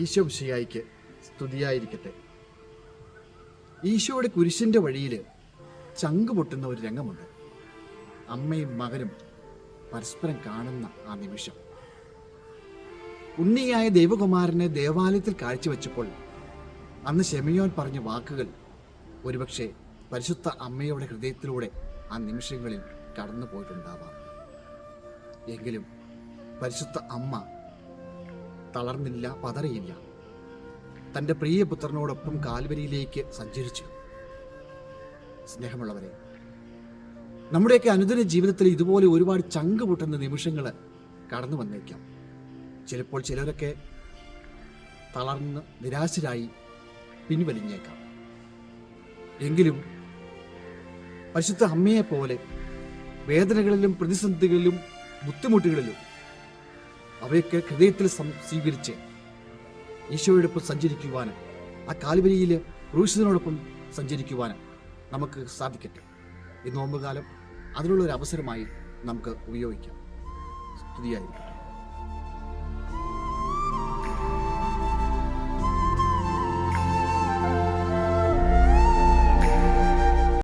ഈശോ ശിയായിക്ക് സ്തുതിയായിരിക്കട്ടെ. ഈശോയുടെ കുരിശിന്റെ വഴിയിൽ ചങ്ക് പൊട്ടുന്ന ഒരു രംഗമുണ്ട്. അമ്മയും മകനും പരസ്പരം കാണുന്ന ആ നിമിഷം. ഉണ്ണിയായ ദൈവകുമാരനെ ദേവാലയത്തിൽ കാഴ്ചവെച്ചപ്പോൾ അന്ന് ഷെമിയോൻ പറഞ്ഞ വാക്കുകൾ ഒരുപക്ഷെ പരിശുദ്ധ അമ്മയുടെ ഹൃദയത്തിലൂടെ ആ നിമിഷങ്ങളിൽ കടന്നു പോയിട്ടുണ്ടാവാം എങ്കിലും പരിശുദ്ധ അമ്മ തളർന്നില്ല പതറിയില്ല. തന്റെ പ്രിയപുത്രനോടൊപ്പം കാൽവരിയിലേക്ക് സഞ്ചരിച്ചു. സ്നേഹമുള്ളവരെ നമ്മുടെയൊക്കെ അനുദിന ജീവിതത്തിൽ ഇതുപോലെ ഒരുപാട് ചങ്ക് പൊട്ടുന്ന നിമിഷങ്ങൾ കടന്നു വന്നേക്കാം. ചിലപ്പോൾ ചിലരൊക്കെ തളർന്ന് നിരാശരായി പിൻവലിഞ്ഞേക്കാം. എങ്കിലും പരിശുദ്ധ അമ്മയെപ്പോലെ വേദനകളിലും പ്രതിസന്ധികളിലും ബുദ്ധിമുട്ടുകളിലും അവയൊക്കെ ഹൃദയത്തിൽ സ്വീകരിച്ച് ഈശോയോടൊപ്പം സഞ്ചരിക്കുവാനും ആ കാൽവരിയിൽ ക്രൂശിതനോടൊപ്പം സഞ്ചരിക്കുവാനും നമുക്ക് സാധിക്കട്ടെ. ഈ നോമ്പുകാലം അതിനുള്ള ഒരു അവസരമായി നമുക്ക് ഉപയോഗിക്കാം. സ്തുതിയായിരിക്കും